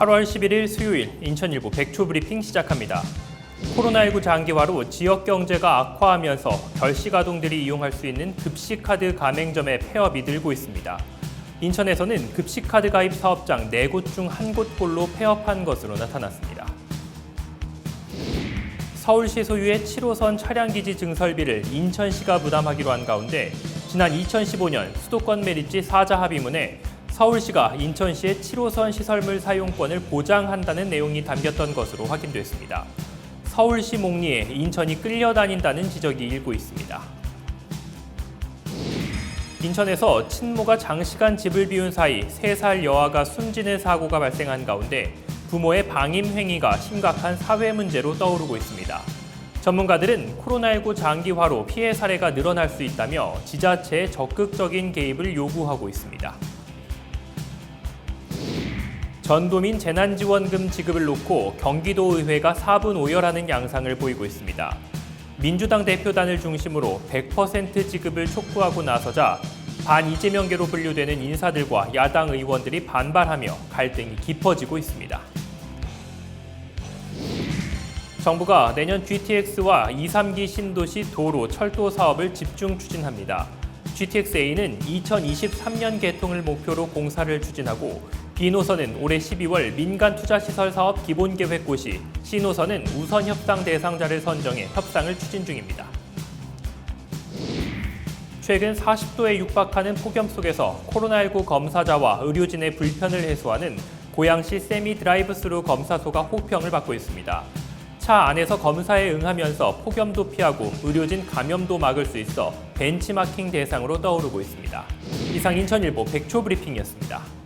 8월 11일 수요일 인천일보 백초 브리핑 시작합니다. 코로나19 장기화로 지역 경제가 악화하면서 결식 아동들이 이용할 수 있는 급식카드 가맹점의 폐업이 늘고 있습니다. 인천에서는 급식카드 가입 사업장 4곳 중 한 곳꼴로 폐업한 것으로 나타났습니다. 서울시 소유의 7호선 차량기지 증설비를 인천시가 부담하기로 한 가운데 지난 2015년 수도권 메리지 사자 합의문에 서울시가 인천시의 7호선 시설물 사용권을 보장한다는 내용이 담겼던 것으로 확인됐습니다. 서울시 목리에 인천이 끌려다닌다는 지적이 일고 있습니다. 인천에서 친모가 장시간 집을 비운 사이 3살 여아가 숨지는 사고가 발생한 가운데 부모의 방임 행위가 심각한 사회 문제로 떠오르고 있습니다. 전문가들은 코로나19 장기화로 피해 사례가 늘어날 수 있다며 지자체의 적극적인 개입을 요구하고 있습니다. 전도민 재난지원금 지급을 놓고 경기도의회가 4분 오열하는 양상을 보이고 있습니다. 민주당 대표단을 중심으로 100% 지급을 촉구하고 나서자 반 이재명계로 분류되는 인사들과 야당 의원들이 반발하며 갈등이 깊어지고 있습니다. 정부가 내년 GTX와 2, 3기 신도시 도로 철도 사업을 집중 추진합니다. GTX-A는 2023년 개통을 목표로 공사를 추진하고 B노선은 올해 12월 민간 투자 시설 사업 기본 계획 고시, C노선은 우선 협상 대상자를 선정해 협상을 추진 중입니다. 최근 40도에 육박하는 폭염 속에서 코로나19 검사자와 의료진의 불편을 해소하는 고양시 세미 드라이브스루 검사소가 호평을 받고 있습니다. 차 안에서 검사에 응하면서 폭염도 피하고 의료진 감염도 막을 수 있어 벤치마킹 대상으로 떠오르고 있습니다. 이상 인천일보 백초 브리핑이었습니다.